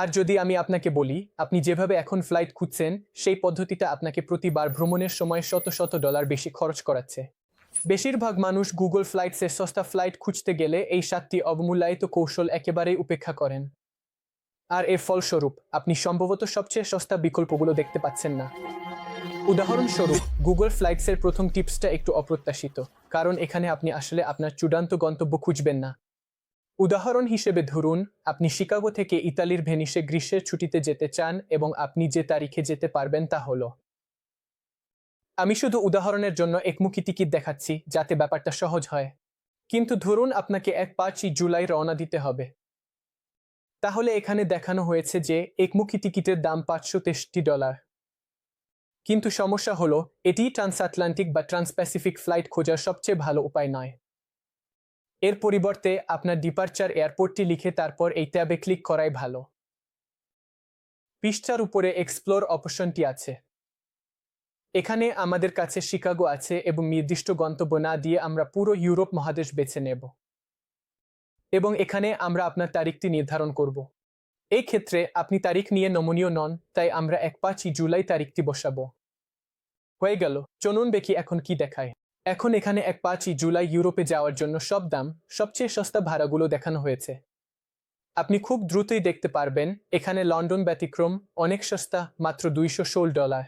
আর যদি আমি আপনাকে বলি, আপনি যেভাবে এখন ফ্লাইট খুঁজছেন, সেই পদ্ধতিটা আপনাকে প্রতিবার ভ্রমণের সময় শত শত ডলার বেশি খরচ করাচ্ছে। বেশিরভাগ মানুষ গুগল ফ্লাইটসে সস্তা ফ্লাইট খুঁজতে গেলে এই সাতটি অবমূল্যায়িত কৌশল একেবারেই উপেক্ষা করেন। আর এর ফলস্বরূপ, আপনি সম্ভবত সবচেয়ে সস্তা বিকল্পগুলো দেখতে পাচ্ছেন না। উদাহরণস্বরূপ গুগল ফ্লাইটসের প্রথম টিপসটা একটু অপ্রত্যাশিত, কারণ এখানে আপনি আসলে আপনার চূড়ান্ত গন্তব্য খুঁজবেন না। উদাহরণ হিসেবে ধরুন, আপনি শিকাগো থেকে ইতালির ভেনিসে গ্রীষ্মের ছুটিতে যেতে চান এবং আপনি যে তারিখে যেতে পারবেন তা হলো। আমি শুধু উদাহরণের জন্য একমুখী টিকিট দেখাচ্ছি, যাতে ব্যাপারটা সহজ হয়। কিন্তু ধরুন, আপনাকে এক পাঁচই জুলাই রওনা দিতে হবে। তাহলে এখানে দেখানো হয়েছে যে, একমুখী টিকিটের দাম পাঁচশো তেষট্টি ডলার। কিন্তু সমস্যা হলো এটি ট্রান্স আটলান্টিক বা ট্রান্সপ্যাসিফিক ফ্লাইট খোঁজার সবচেয়ে ভালো উপায় নয়। এর পরিবর্তে আপনার ডিপার্চার এয়ারপোর্টটি লিখে তারপর এই ট্যাবে ক্লিক করাই ভালো। পৃষ্ঠার উপরে এক্সপ্লোর অপশনটি আছে। এখানে আমাদের কাছে শিকাগো আছে এবং নির্দিষ্ট গন্তব্য না দিয়ে আমরা পুরো ইউরোপ মহাদেশ বেছে নেব। এবং এখানে আমরা আপনার তারিখটি নির্ধারণ করব। এই ক্ষেত্রে আপনি তারিখ নিয়ে নমনীয় নন, তাই আমরা এক পাঁচই জুলাই তারিখটি বসাবো। হয়ে গেল, চলুন দেখি এখন কি দেখায়। এখন এখানে এক পাঁচই জুলাই ইউরোপে যাওয়ার জন্য সব দাম, সবচেয়ে সস্তা ভাড়াগুলো দেখানো হয়েছে। আপনি খুব দ্রুতই দেখতে পারবেন, এখানে লন্ডন ব্যতিক্রম, অনেক সস্তা, মাত্র দুইশো ষোল ডলার।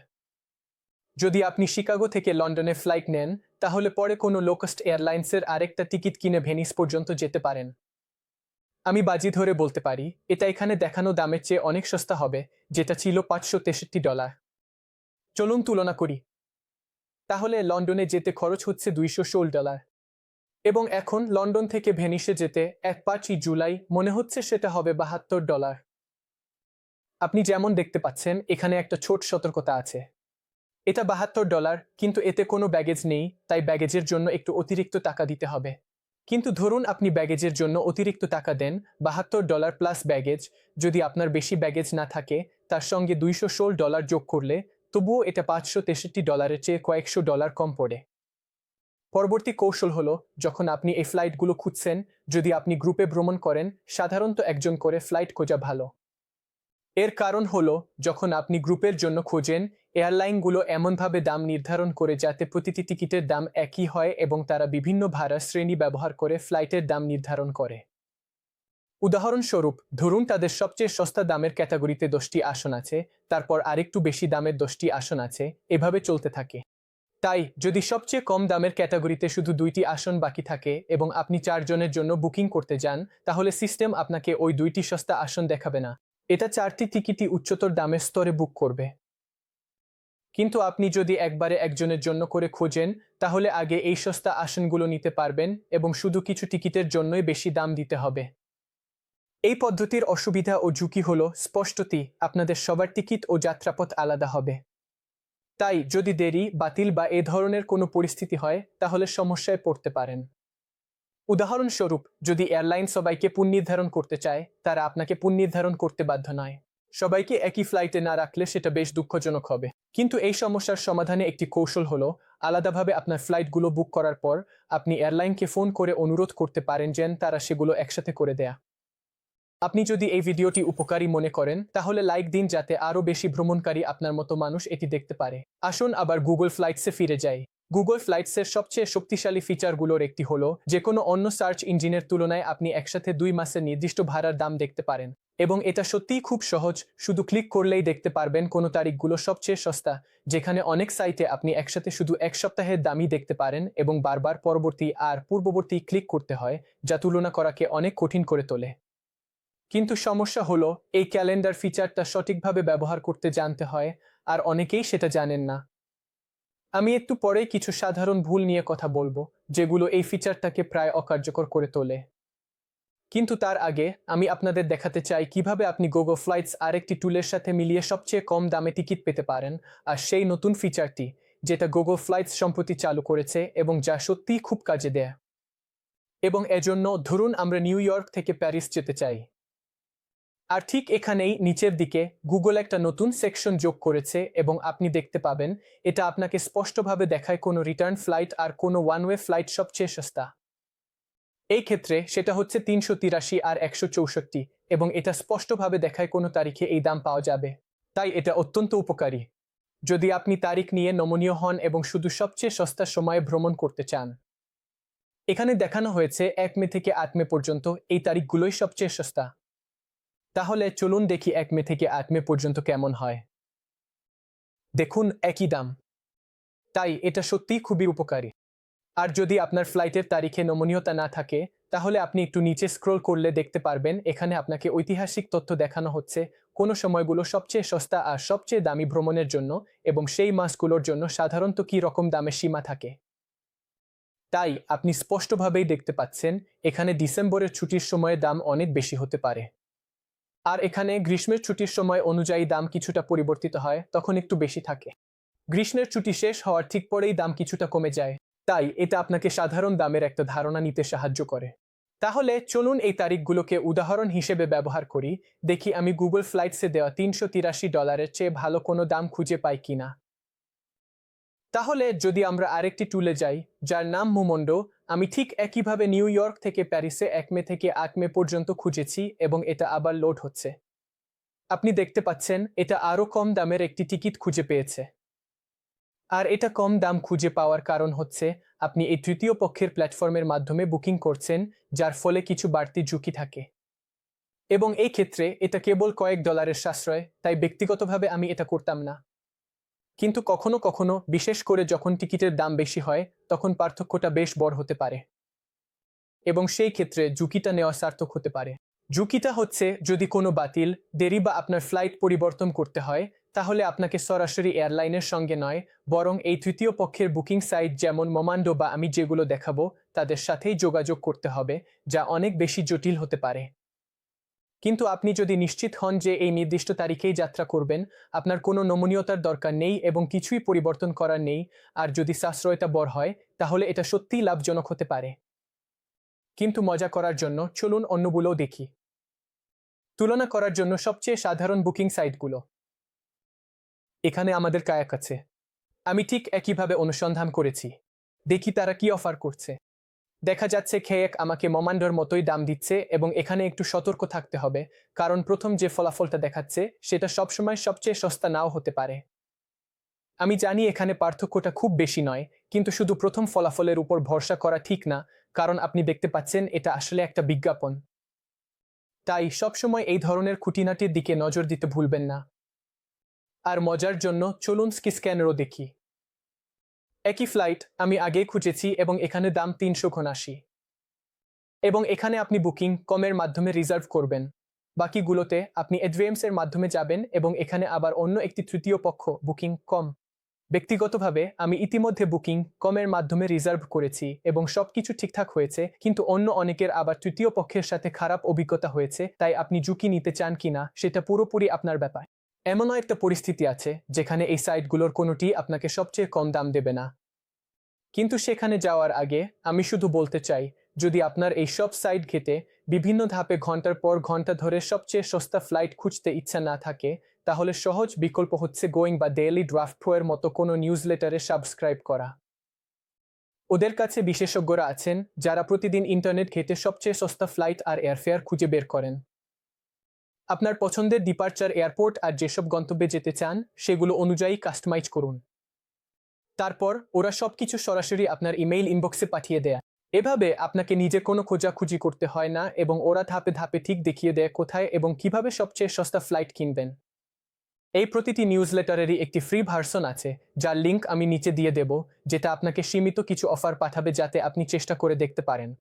যদি আপনি শিকাগো থেকে লন্ডনে ফ্লাইট নেন, তাহলে পরে কোনো লোকাস্ট এয়ারলাইন্সের আরেকটা টিকিট কিনে ভেনিস পর্যন্ত যেতে পারেন। আমি বাজি ধরে বলতে পারি, এটা এখানে দেখানো দামের চেয়ে অনেক সস্তা হবে, যেটা ছিল পাঁচশো তেষট্টি ডলার। চলুন তুলনা করি। তাহলে লন্ডনে যেতে খরচ হচ্ছে দুইশো ষোল ডলার। এবং এখন লন্ডন থেকে ভেনিসে যেতে এক পাঁচই জুলাই মনে হচ্ছে সেটা হবে বাহাত্তর ডলার। আপনি যেমন দেখতে পাচ্ছেন, এখানে একটা ছোট সতর্কতা আছে। এটা বাহাত্তর ডলার, কিন্তু এতে কোনো ব্যাগেজ নেই, তাই ব্যাগেজের জন্য একটু অতিরিক্ত টাকা দিতে হবে। কিন্তু ধরুন আপনি ব্যাগেজের জন্য অতিরিক্ত টাকা দেন বাহাত্তর ডলার প্লাস ব্যাগেজ, যদি আপনার বেশি ব্যাগেজ না থাকে, তার সঙ্গে দুইশো ষোল ডলার যোগ করলে তবুও এটা পাঁচশো তেষট্টি ডলারের চেয়ে কয়েকশো ডলার কম পড়ে। পরবর্তী কৌশল হলো, যখন আপনি এই ফ্লাইটগুলো খুঁজছেন, যদি আপনি গ্রুপে ভ্রমণ করেন, সাধারণত একজন করে ফ্লাইট খোঁজা ভালো। এর কারণ হলো, যখন আপনি গ্রুপের জন্য খোঁজেন, এয়ারলাইনগুলো এমনভাবে দাম নির্ধারণ করে যাতে প্রতিটি টিকিটের দাম একই হয় এবং তারা বিভিন্ন ভাড়া শ্রেণি ব্যবহার করে ফ্লাইটের দাম নির্ধারণ করে। উদাহরণস্বরূপ, ধরুন তাদের সবচেয়ে সস্তা দামের ক্যাটাগরিতে দশটি আসন আছে, তারপর আরেকটু বেশি দামের দশটি আসন আছে, এভাবে চলতে থাকে। তাই, যদি সবচেয়ে কম দামের ক্যাটাগরিতে শুধু দুইটি আসন বাকি থাকে এবং আপনি চারজনের জন্য বুকিং করতে যান, তাহলে সিস্টেম আপনাকে ওই দুইটি সস্তা আসন দেখাবে না। এটা চারটি টিকিটই উচ্চতর দামের স্তরে বুক করবে। কিন্তু আপনি যদি একবারে একজনের জন্য করে খোঁজেন, তাহলে আগে এই সস্তা আসনগুলো নিতে পারবেন এবং শুধু কিছু টিকিটের জন্যই বেশি দাম দিতে হবে। এই পদ্ধতির অসুবিধা ও ঝুঁকি হল স্পষ্টতি, আপনাদের সবার টিকিট ও যাত্রাপথ আলাদা হবে। তাই যদি দেরি, বাতিল বা এ ধরনের কোনো পরিস্থিতি হয়, তাহলে সমস্যায় পড়তে পারেন। উদাহরণস্বরূপ, যদি এয়ারলাইন সবাইকে পুনর্নির্ধারণ করতে চায়, তারা আপনাকে পুনর্নির্ধারণ করতে বাধ্য নয়। সবাইকে একই ফ্লাইটে না রাখলে সেটা বেশ দুঃখজনক হবে। কিন্তু এই সমস্যার সমাধানে একটি কৌশল হলো, আলাদাভাবে আপনার ফ্লাইটগুলো বুক করার পর, আপনি এয়ারলাইনকে ফোন করে অনুরোধ করতে পারেন যেন তারা সেগুলো একসাথে করে দেয়া। আপনি যদি এই ভিডিওটি উপকারী মনে করেন, তাহলে লাইক দিন যাতে আরও বেশি ভ্রমণকারী আপনার মতো মানুষ এটি দেখতে পারে। আসুন আবার গুগল ফ্লাইটসে ফিরে যাই। গুগল ফ্লাইটসের সবচেয়ে শক্তিশালী ফিচারগুলোর একটি হলো যে কোনো অন্য সার্চ ইঞ্জিনের তুলনায় আপনি একসাথে দুই মাসের নির্দিষ্ট ভাড়ার দাম দেখতে পারেন। এবং এটা সত্যিই খুব সহজ, শুধু ক্লিক করলেই দেখতে পারবেন কোনো তারিখগুলো সবচেয়ে সস্তা, যেখানে অনেক সাইটে আপনি একসাথে শুধু এক সপ্তাহের দামই দেখতে পারেন এবং বারবার পরবর্তী আর পূর্ববর্তী ক্লিক করতে হয়, যা তুলনা করাকে অনেক কঠিন করে তোলে। কিন্তু সমস্যা হলো, এই ক্যালেন্ডার ফিচারটা সঠিকভাবে ব্যবহার করতে জানতে হয়, আর অনেকেই সেটা জানেন না। আমি একটু পরেই কিছু সাধারণ ভুল নিয়ে কথা বলব, যেগুলো এই ফিচারটাকে প্রায় অকার্যকর করে তোলে। কিন্তু তার আগে, আমি আপনাদের দেখাতে চাই কীভাবে আপনি গোগো ফ্লাইটস আরেকটি টুলের সাথে মিলিয়ে সবচেয়ে কম দামে টিকিট পেতে পারেন, আর সেই নতুন ফিচারটি, যেটা গোগো ফ্লাইটস সম্প্রতি চালু করেছে এবং যা সত্যিই খুব কাজে দেয়। এবং এজন্য ধরুন আমরা নিউ ইয়র্ক থেকে প্যারিস যেতে চাই। আর ঠিক এখানেই নিচের দিকে গুগল একটা নতুন সেকশন যোগ করেছে এবং আপনি দেখতে পাবেন, এটা আপনাকে স্পষ্টভাবে দেখায় কোনো রিটার্ন ফ্লাইট আর কোনো ওয়ান ওয়ে ফ্লাইট সবচেয়ে সস্তা এই ক্ষেত্রে সেটা হচ্ছে তিনশো তিরাশি আর একশো চৌষট্টি এবং এটা স্পষ্টভাবে দেখায় কোনো তারিখে এই দাম পাওয়া যাবে। তাই এটা অত্যন্ত উপকারী। যদি আপনি তারিখ নিয়ে নমনীয় হন এবং শুধু সবচেয়ে সস্তা সময়ে ভ্রমণ করতে চান। এখানে দেখানো হয়েছে এক মে থেকে আট মে পর্যন্ত এই তারিখগুলোই সবচেয়ে সস্তা তাহলে চলুন দেখি এক মে থেকে আট মে পর্যন্ত কেমন হয়। দেখুন, একই দাম। তাই এটা সত্যিই খুবই উপকারী। আর যদি আপনার ফ্লাইটের তারিখে নমনীয়তা না থাকে, তাহলে আপনি একটু নিচে স্ক্রোল করলে দেখতে পারবেন, এখানে আপনাকে ঐতিহাসিক তথ্য দেখানো হচ্ছে, কোন সময়গুলো সবচেয়ে সস্তা আর সবচেয়ে দামি ভ্রমণের জন্য এবং সেই মাসগুলোর জন্য সাধারণত কী রকম দামের সীমা থাকে। তাই আপনি স্পষ্টভাবেই দেখতে পাচ্ছেন, এখানে ডিসেম্বরের ছুটির সময়ে দাম অনেক বেশি হতে পারে। আর এখানে গ্রীষ্মের ছুটির সময় অনুযায়ী দাম কিছুটা পরিবর্তিত হয়, তখন একটু বেশি থাকে। গ্রীষ্মের ছুটি শেষ হওয়ার ঠিক পরেই দাম কিছুটা কমে যায়, তাই এটা আপনাকে সাধারণ দামের একটা ধারণা নিতে সাহায্য করে। তাহলে চলুন এই তারিখগুলোকে উদাহরণ হিসেবে ব্যবহার করি, দেখি আমি গুগল ফ্লাইটসে দেওয়া তিনশো তিরাশি ডলারের চেয়ে ভালো কোনো দাম খুঁজে পাই কিনা। তাহলে যদি আমরা আরেকটি টুলে যাই, যার নাম মুমন্ডো আমি ঠিক একইভাবে নিউ ইয়র্ক থেকে প্যারিসে এক মে থেকে আট মে পর্যন্ত খুঁজেছি এবং এটা আবার লোড হচ্ছে। আপনি দেখতে পাচ্ছেন, এটা আরও কম দামের একটি টিকিট খুঁজে পেয়েছে। আর এটা কম দাম খুঁজে পাওয়ার কারণ হচ্ছে, আপনি এই তৃতীয় পক্ষের প্ল্যাটফর্মের মাধ্যমে বুকিং করছেন, যার ফলে কিছু বাড়তি ঝুঁকি থাকে। এবং এই ক্ষেত্রে এটা কেবল কয়েক ডলারের সাশ্রয়, তাই ব্যক্তিগতভাবে আমি এটা করতাম না। কিন্তু কখনো কখনো, বিশেষ করে যখন টিকিটের দাম বেশি হয়, তখন পার্থক্যটা বেশ বড় হতে পারে। এবং সেই ক্ষেত্রে ঝুঁকিটা নেওয়া সার্থক হতে পারে। ঝুঁকিটা হচ্ছে, যদি কোনো বাতিল, দেরি বা আপনার ফ্লাইট পরিবর্তন করতে হয়, তাহলে আপনাকে সরাসরি এয়ারলাইনের সঙ্গে নয়, বরং এই তৃতীয় পক্ষের বুকিং সাইট যেমন মোমান্ডো বা আমি যেগুলো দেখাবো, তাদের সাথেই যোগাযোগ করতে হবে, যা অনেক বেশি জটিল হতে পারে। কিন্তু আপনি যদি নিশ্চিত হন যে এই নির্দিষ্ট তারিখেই যাত্রা করবেন, আপনার কোনো নমনীয়তার দরকার নেই এবং কিছুই পরিবর্তন করার নেই, আর যদি সাশ্রয়তা বর হয়, তাহলে এটা সত্যিই লাভজনক হতে পারে। কিন্তু মজা করার জন্য চলুন অন্যগুলোও দেখি। তুলনা করার জন্য সবচেয়ে সাধারণ বুকিং সাইটগুলো। এখানে আমাদের কায়াক আছে। আমি ঠিক একইভাবে অনুসন্ধান করেছি। দেখি তারা কি অফার করছে। দেখা যাচ্ছে খেয়েক আমাকে মমান্ডর মতোই দাম দিচ্ছে এবং এখানে একটু সতর্ক থাকতে হবে, কারণ প্রথম যে ফলাফলটা দেখাচ্ছে সেটা সবসময় সবচেয়ে সস্তা নাও হতে পারে। আমি জানি এখানে পার্থক্যটা খুব বেশি নয়, কিন্তু শুধু প্রথম ফলাফলের উপর ভরসা করা ঠিক না, কারণ আপনি দেখতে পাচ্ছেন এটা আসলে একটা বিজ্ঞাপন। তাই সবসময় এই ধরনের খুঁটিনাটির দিকে নজর দিতে ভুলবেন না। আর মজার জন্য চলুন স্কি স্ক্যানেরও দেখি। একই ফ্লাইট আমি আগে খুঁজেছি এবং এখানে দাম তিনশো আশি এবং এখানে আপনি বুকিং কমের মাধ্যমে রিজার্ভ করবেন। বাকিগুলোতে আপনি অ্যাডভেন্সের মাধ্যমে যাবেন এবং এখানে আবার অন্য একটি তৃতীয় পক্ষ বুকিং কম ব্যক্তিগতভাবে আমি ইতিমধ্যে বুকিং কমের মাধ্যমে রিজার্ভ করেছি এবং সবকিছু ঠিকঠাক হয়েছে, কিন্তু অন্য অনেকের আবার তৃতীয় পক্ষের সাথে খারাপ অভিজ্ঞতা হয়েছে, তাই আপনি ঝুঁকি নিতে চান কিনা, সেটা পুরোপুরি আপনার ব্যাপার। এমনও একটা পরিস্থিতি আছে যেখানে এই সাইটগুলোর কোনোটি আপনাকে সবচেয়ে কম দাম দেবে না। কিন্তু সেখানে যাওয়ার আগে আমি শুধু বলতে চাই, যদি আপনার এই সব সাইট ঘেটে বিভিন্ন ধাপে ঘণ্টার পর ঘণ্টা ধরে সবচেয়ে সস্তা ফ্লাইট খুঁজতে ইচ্ছা না থাকে, তাহলে সহজ বিকল্প হচ্ছে গোয়িং বা ডেইলি ড্রাফট এর মতো কোনো নিউজ লেটারে সাবস্ক্রাইব করা। ওদের কাছে বিশেষজ্ঞরা আছেন যারা প্রতিদিন ইন্টারনেট ঘেটে সবচেয়ে সস্তা ফ্লাইট আর এয়ারফেয়ার খুঁজে বের করেন। আপনার পছন্দের ডিপার্চার এয়ারপোর্ট আর যেসব গন্তব্যে যেতে চান, সেগুলো অনুযায়ী কাস্টমাইজ করুন। তারপর ওরা সবকিছু সরাসরি আপনার ইমেইল ইনবক্সে পাঠিয়ে দেয়। এভাবে আপনাকে নিজে কোনো খোঁজাখুঁজি করতে হয় না এবং ওরা ধাপে ধাপে ঠিক দেখিয়ে দেয় কোথায় এবং কীভাবে সবচেয়ে সস্তা ফ্লাইট কিনবেন। এই প্রতিটি নিউজ লেটারেরই একটি ফ্রি ভার্সন আছে, যার লিঙ্ক আমি নিচে দিয়ে দেব, যেটা আপনাকে সীমিত কিছু অফার পাঠাবে যাতে আপনি চেষ্টা করে দেখতে পারেন।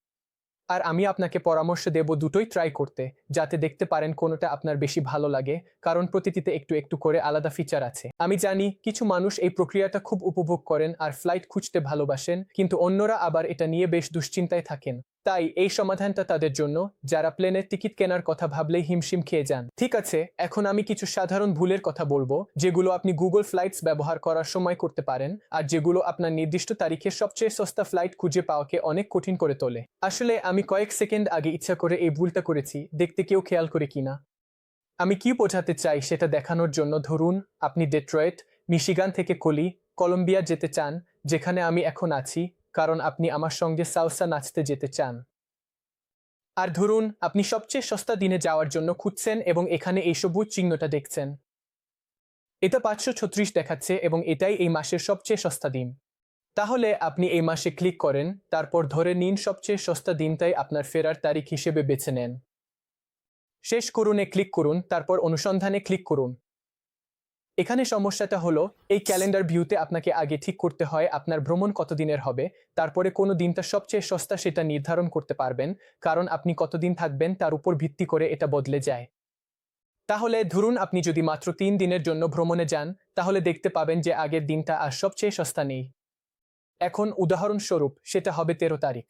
আর আমি আপনাকে পরামর্শ দেব দুটোই ট্রাই করতে, যাতে দেখতে পারেন কোনোটা আপনার বেশি ভালো লাগে, কারণ প্রতিটিতে একটু একটু করে আলাদা ফিচার আছে। আমি জানি কিছু মানুষ এই প্রক্রিয়াটা খুব উপভোগ করেন আর ফ্লাইট খুঁজতে ভালোবাসেন, কিন্তু অন্যরা আবার এটা নিয়ে বেশ দুশ্চিন্তায় থাকেন। তাই এই সমাধানটা তাদের জন্য, যারা প্লেনের টিকিট কেনার কথা ভাবলেই হিমশিম খেয়ে যান। ঠিক আছে, এখন আমি কিছু সাধারণ ভুলের কথা বলব, যেগুলো আপনি গুগল ফ্লাইটস ব্যবহার করার সময় করতে পারেন, আর যেগুলো আপনার নির্দিষ্ট তারিখে সবচেয়ে সস্তা ফ্লাইট খুঁজে পাওয়াকে অনেক কঠিন করে তোলে। আসলে আমি কয়েক সেকেন্ড আগে ইচ্ছা করে এই ভুলটা করেছি, দেখতে কেউ খেয়াল করে কিনা আমি কি বোঝাতে চাই সেটা দেখানোর জন্য ধরুন, আপনি ডেট্রয়েট, মিশিগান থেকে কলি, কলম্বিয়া যেতে চান, যেখানে আমি এখন আছি কারণ আপনি আমার সঙ্গে সাউসা নাচতে যেতে চান। আর ধরুন, আপনি সবচেয়ে সস্তা দিনে যাওয়ার জন্য খুঁজছেন এবং এখানে এই সবুজ চিহ্নটা দেখছেন। এটা পাঁচশো ছত্রিশ দেখাচ্ছে এবং এটাই এই মাসের সবচেয়ে সস্তা দিন। তাহলে আপনি এই মাসে ক্লিক করেন, তারপর ধরে নিন সবচেয়ে সস্তা দিনটাই আপনার ফেরার তারিখ হিসেবে বেছে নেন। শেষ করুনে ক্লিক করুন, তারপর অনুসন্ধানে ক্লিক করুন। এখানে সমস্যাটা হলো, এই ক্যালেন্ডার ভিউতে আপনাকে আগে ঠিক করতে হয় আপনার ভ্রমণ কতদিনের হবে, তারপরে কোনো দিনটা সবচেয়ে সস্তা সেটা নির্ধারণ করতে পারবেন, কারণ আপনি কতদিন থাকবেন তার উপর ভিত্তি করে এটা বদলে যায়। তাহলে ধরুন আপনি যদি মাত্র তিন দিনের জন্য ভ্রমণে যান, তাহলে দেখতে পাবেন যে আগের দিনটা আর সবচেয়ে সস্তা নেই। এখন উদাহরণস্বরূপ, সেটা হবে তেরো তারিখ।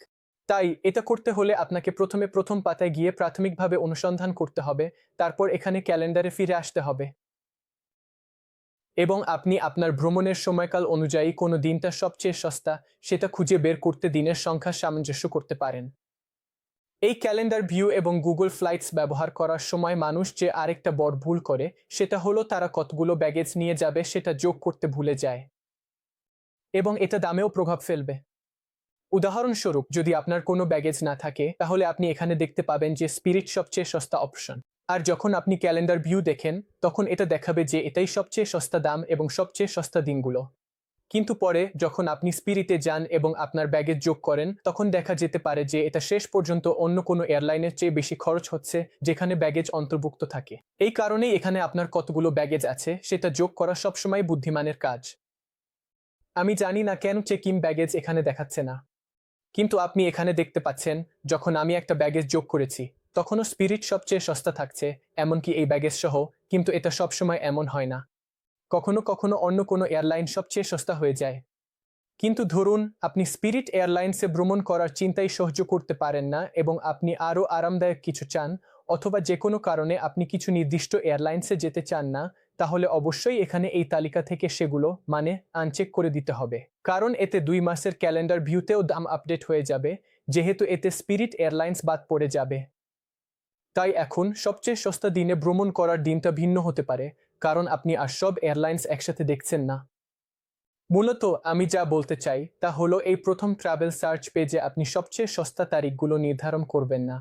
তাই এটা করতে হলে আপনাকে প্রথমে প্রথম পাতায় গিয়ে প্রাথমিকভাবে অনুসন্ধান করতে হবে, তারপর এখানে ক্যালেন্ডারে ফিরে আসতে হবে। এবং আপনি আপনার ভ্রমণের সময়কাল অনুযায়ী কোনো দিনটা সবচেয়ে সস্তা, সেটা খুঁজে বের করতে দিনের সংখ্যা সামঞ্জস্য করতে পারেন। এই ক্যালেন্ডার ভিউ এবং গুগল ফ্লাইটস ব্যবহার করার সময় মানুষ যে আরেকটা বড় ভুল করে, সেটা হলো তারা কতগুলো ব্যাগেজ নিয়ে যাবে, সেটা যোগ করতে ভুলে যায়। এবং এটা দামেও প্রভাব ফেলবে। উদাহরণস্বরূপ, যদি আপনার কোনো ব্যাগেজ না থাকে, তাহলে আপনি এখানে দেখতে পাবেন যে স্পিরিট সবচেয়ে সস্তা অপশন আর যখন আপনি ক্যালেন্ডার ভিউ দেখেন, তখন এটা দেখাবে যে এটাই সবচেয়ে সস্তা দাম এবং সবচেয়ে সস্তা দিনগুলো। কিন্তু পরে যখন আপনি স্পিরিটে যান এবং আপনার ব্যাগেজ যোগ করেন, তখন দেখা যেতে পারে যে এটা শেষ পর্যন্ত অন্য কোনো এয়ারলাইনের চেয়ে বেশি খরচ হচ্ছে, যেখানে ব্যাগেজ অন্তর্ভুক্ত থাকে। এই কারণেই এখানে আপনার কতগুলো ব্যাগেজ আছে, সেটা যোগ করা সবসময় বুদ্ধিমানের কাজ। আমি জানি না কেন চেক ব্যাগেজ এখানে দেখাচ্ছে না। কিন্তু আপনি এখানে দেখতে পাচ্ছেন, যখন আমি একটা ব্যাগেজ যোগ করেছি তখনও স্পিরিট সবচেয়ে সস্তা থাকছে, এমনকি এই ব্যাগেজ সহ, কিন্তু এটা সবসময় এমন হয় না। কখনো কখনো অন্য কোনো এয়ারলাইন সবচেয়ে সস্তা হয়ে যায়। কিন্তু ধরুন, আপনি স্পিরিট এয়ারলাইন্সে ভ্রমণ করার চিন্তাই সহ্য করতে পারেন না এবং আপনি আরও আরামদায়ক কিছু চান, অথবা যে কোনো কারণে আপনি কিছু নির্দিষ্ট এয়ারলাইন্সে যেতে চান না, তাহলে অবশ্যই এখানে এই তালিকা থেকে সেগুলো মানে আনচেক করে দিতে হবে। কারণ এতে দুই মাসের ক্যালেন্ডার ভিউতেও দাম আপডেট হয়ে যাবে, যেহেতু এতে স্পিরিট এয়ারলাইন্স বাদ পড়ে যাবে। তাই এখন সবচেয়ে সস্তা দিনে ভ্রমণ করার দিনটা ভিন্ন হতে পারে, কারণ আপনি আর সব এয়ারলাইন্স একসাথে দেখছেন না। মূলত আমি যা বলতে চাই তা হলো এই প্রথম ট্রাভেল সার্চ পেজে আপনি সবচেয়ে সস্তা তারিখগুলো নির্ধারণ করবেন না।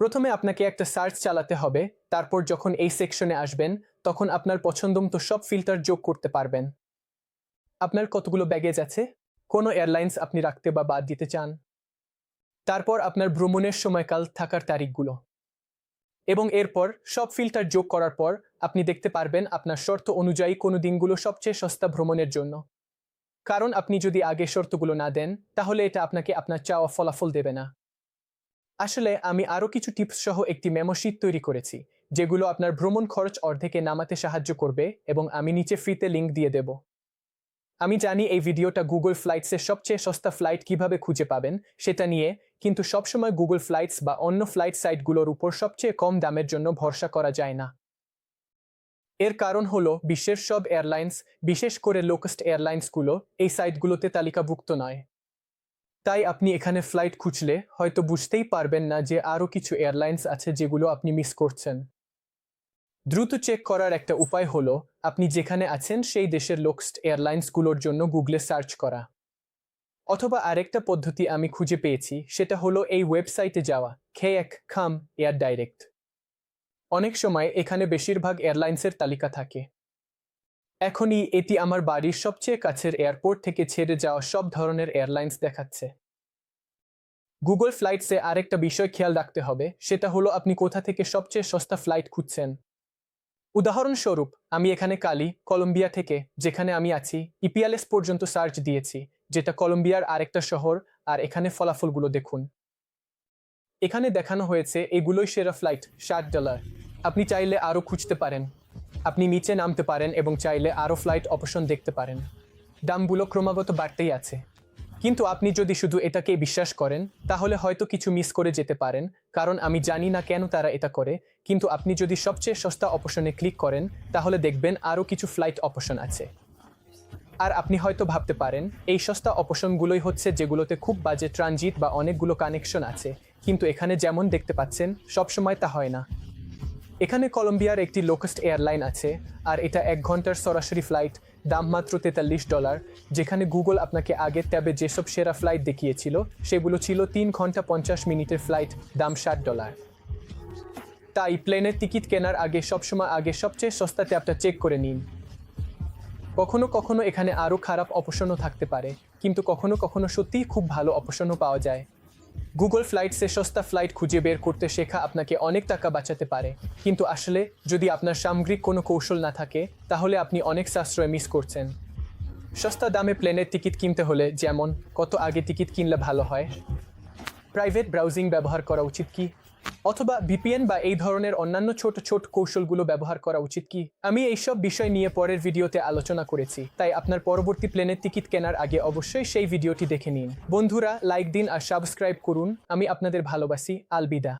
প্রথমে আপনাকে একটা সার্চ চালাতে হবে, তারপর যখন এই সেকশনে আসবেন, তখন আপনার পছন্দমতো সব ফিল্টার যোগ করতে পারবেন। আপনার কতগুলো ব্যাগেজ আছে? কোনো এয়ারলাইন্স আপনি রাখতে বা বাদ দিতে চান? তারপর আপনার ভ্রমণের সময়কাল থাকার তারিখগুলো। এবং এরপর সব ফিল্টার যোগ করার পর আপনি দেখতে পারবেন আপনার শর্ত অনুযায়ী কোনো দিনগুলো সবচেয়ে সস্তা ভ্রমণের জন্য। কারণ আপনি যদি আগে শর্তগুলো না দেন, তাহলে এটা আপনাকে আপনার চাওয়া ফলাফল দেবে না। আসলে আমি আরও কিছু টিপস সহ একটি মেমোশিট তৈরি করেছি, যেগুলো আপনার ভ্রমণ খরচ অর্ধেকে নামাতে সাহায্য করবে এবং আমি নিচে ফ্রিতে লিঙ্ক দিয়ে দেব। আমি জানি এই ভিডিওটা গুগল ফ্লাইটসের সবচেয়ে সস্তা ফ্লাইট কীভাবে খুঁজে পাবেন, সেটা নিয়ে কিন্তু সবসময় গুগল ফ্লাইটস বা অন্য ফ্লাইট সাইটগুলোর উপর সবচেয়ে কম দামের জন্য ভরসা করা যায় না। এর কারণ হলো বিশ্বের সব এয়ারলাইন্স বিশেষ করে লোকেস্ট এয়ারলাইন্সগুলো এই সাইটগুলোতে তালিকাভুক্ত নয়। তাই আপনি এখানে ফ্লাইট খুঁজলে হয়তো বুঝতেই পারবেন না যে আরও কিছু এয়ারলাইন্স আছে যেগুলো আপনি মিস করছেন। দ্রুত চেক করার একটা উপায় হলো আপনি যেখানে আছেন সেই দেশের লোকস্ট এয়ারলাইন্সগুলোর জন্য গুগলে সার্চ করা। অথবা আরেকটা পদ্ধতি আমি খুঁজে পেয়েছি, সেটা হলো এই ওয়েবসাইটে যাওয়া খে এক খাম, এয়ার ডাইরেক্ট। অনেক সময় এখানে বেশিরভাগ এয়ারলাইন্সের তালিকা থাকে। এখনই এটি আমার বাড়ির সবচেয়ে কাছের এয়ারপোর্ট থেকে ছেড়ে যাওয়া সব ধরনের এয়ারলাইন্স দেখাচ্ছে। গুগল ফ্লাইটসে আরেকটা বিষয় খেয়াল রাখতে হবে, সেটা হলো আপনি কোথা থেকে সবচেয়ে সস্তা ফ্লাইট খুঁজছেন। উদাহরণস্বরূপ, আমি এখানে কালি, কলম্বিয়া থেকে, যেখানে আমি আছি, ইপিএলএস পর্যন্ত সার্চ দিয়েছি যেটা কলম্বিয়ার আরেকটা শহর, আর এখানে ফলাফলগুলো দেখুন। এখানে দেখানো হয়েছে এগুলোই সেরা ফ্লাইট ষাট ডলার। আপনি চাইলে আরও খুঁজতে পারেন। আপনি নিচে নামতে পারেন এবং চাইলে আরও ফ্লাইট অপশন দেখতে পারেন। দামগুলো ক্রমাগত বাড়তেই আছে। কিন্তু আপনি যদি শুধু এটাকে বিশ্বাস করেন, তাহলে হয়তো কিছু মিস করে যেতে পারেন, কারণ আমি জানি না কেন তারা এটা করে। কিন্তু আপনি যদি সবচেয়ে সস্তা অপশনে ক্লিক করেন, তাহলে দেখবেন আরও কিছু ফ্লাইট অপশন আছে। আর আপনি হয়তো ভাবতে পারেন, এই সস্তা অপশনগুলোই হচ্ছে যেগুলোতে খুব বাজে ট্রানজিট বা অনেকগুলো কানেকশন আছে। কিন্তু এখানে যেমন দেখতে পাচ্ছেন, সবসময় তা হয় না। এখানে কলম্বিয়ার একটি লোকেস্ট এয়ারলাইন আছে, আর এটা এক ঘণ্টার সরাসরি ফ্লাইট দাম মাত্র তেতাল্লিশ ডলার, যেখানে গুগল আপনাকে আগে ট্যাবে যেসব সেরা ফ্লাইট দেখিয়েছিল, সেগুলো ছিল তিন ঘণ্টা পঞ্চাশ মিনিটের ফ্লাইট দাম ষাট ডলার। তাই প্লেনের টিকিট কেনার আগে সবসময় আগে সবচেয়ে সস্তা ট্যাবটা চেক করে নিন। কখনো কখনো এখানে আরও খারাপ অপশনও থাকতে পারে, কিন্তু কখনো কখনো সত্যিই খুব ভালো অপশনও পাওয়া যায়। গুগল ফ্লাইটসে সস্তা ফ্লাইট খুঁজে বের করতে শেখা আপনাকে অনেক টাকা বাঁচাতে পারে, কিন্তু আসলে যদি আপনার সামগ্রিক কোনো কৌশল না থাকে, তাহলে আপনি অনেক সাশ্রয় মিস করছেন। সস্তা দামে প্লেনের টিকিট কিনতে হলে যেমন, কত আগে টিকিট কিনলে ভালো হয়? প্রাইভেট ব্রাউজিং ব্যবহার করা উচিত কি? অথবা ভিপিএন বা এই ধরনের অন্যান্য ছোট ছোট কৌশলগুলো ব্যবহার করা উচিত কি? আমি এইসব বিষয় নিয়ে পরের ভিডিওতে আলোচনা করেছি, তাই আপনার পরবর্তী প্লেনের টিকিট কেনার আগে অবশ্যই সেই ভিডিওটি দেখে নিন। বন্ধুরা, লাইক দিন আর সাবস্ক্রাইব করুন। আমি আপনাদের ভালোবাসি। আলবিদা।